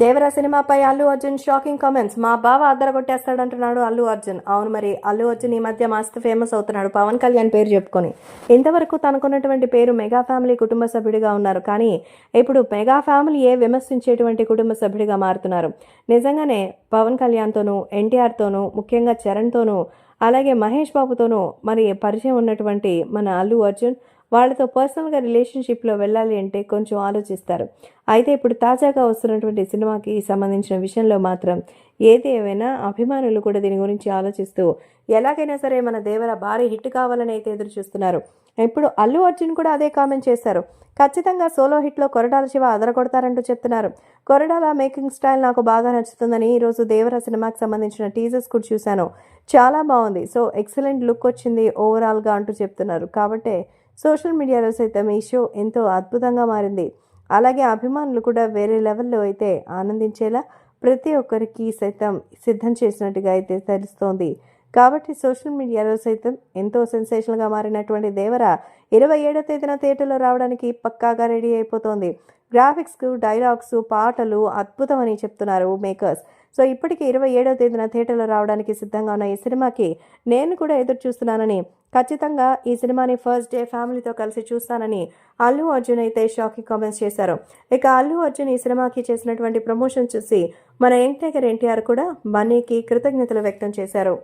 దేవరా సినిమాపై Allu Arjun shocking comments. మా బావ అద్దరగొట్టేస్తాడంటున్నాడు అల్లు అర్జున్. అవును మరి అల్లు అర్జున్ ఈ మధ్య మస్తు ఫేమస్ అవుతున్నాడు. పవన్ కళ్యాణ్ పేరు చెప్పుకొని. ఇంతవరకు తనకున్నటువంటి పేరు మెగా ఫ్యామిలీ కుటుంబ సభ్యుడిగా ఉన్నారు. కానీ ఇప్పుడు మెగా ఫ్యామిలీ ఏ విమర్శించేటువంటి కుటుంబ సభ్యుడిగా మారుతున్నారు. నిజంగానే పవన్ కళ్యాణ్తోనూ ఎన్టీఆర్తోనూ ముఖ్యంగా చరణ్తోనూ అలాగే మహేష్ బాబుతోనూ మరి పరిచయం ఉన్నటువంటి మన అల్లు అర్జున్ వాళ్ళతో పర్సనల్గా రిలేషన్షిప్లో వెళ్ళాలి అంటే కొంచెం ఆలోచిస్తారు. అయితే ఇప్పుడు తాజాగా వస్తున్నటువంటి సినిమాకి సంబంధించిన విషయంలో మాత్రం ఏది ఏమైనా అభిమానులు కూడా దీని గురించి ఆలోచిస్తూ ఎలాగైనా సరే మన దేవర భారీ హిట్ కావాలని అయితే ఎదురు చూస్తున్నారు. ఇప్పుడు అల్లు అర్జున్ కూడా అదే కామెంట్ చేశారు. ఖచ్చితంగా సోలో హిట్లో కొరడాల శివ అదరగొడతారంటూ చెప్తున్నారు. కొరడాల మేకింగ్ స్టైల్ నాకు బాగా నచ్చుతుందని ఈరోజు దేవర సినిమాకి సంబంధించిన టీజర్స్ కూడా చూశాను. చాలా బాగుంది. సో ఎక్సలెంట్ లుక్ వచ్చింది ఓవరాల్గా అంటూ చెప్తున్నారు. కాబట్టి సోషల్ మీడియాలో సైతం ఈ షో ఎంతో అద్భుతంగా మారింది. అలాగే అభిమానులు కూడా వేరే లెవెల్లో అయితే ఆనందించేలా ప్రతి ఒక్కరికి సైతం సిద్ధం చేసినట్టుగా అయితే తెలుస్తోంది. కాబట్టి సోషల్ మీడియాలో సైతం ఎంతో సెన్సేషన్గా మారినటువంటి దేవర ఇరవై ఏడో తేదీన థియేటర్లో రావడానికి పక్కాగా రెడీ అయిపోతోంది. గ్రాఫిక్స్ డైలాగ్స్ పాటలు అద్భుతమని చెప్తున్నారు మేకర్స్. సో ఇప్పటికి ఇరవై ఏడవ తేదీన థియేటర్లో రావడానికి సిద్ధంగా ఉన్న ఈ సినిమాకి నేను కూడా ఎదురు చూస్తున్నానని ఖచ్చితంగా ఈ సినిమాని ఫస్ట్ డే ఫ్యామిలీతో కలిసి చూస్తానని అల్లు అర్జున్ అయితే షాకింగ్ కామెంట్స్ చేశారు. ఇక అల్లు అర్జున్ ఈ సినిమాకి చేసినటువంటి ప్రమోషన్ చూసి మన యంగ్ టైగర్ ఎన్టీఆర్ కూడా బన్నీకి కృతజ్ఞతలు వ్యక్తం చేశారు.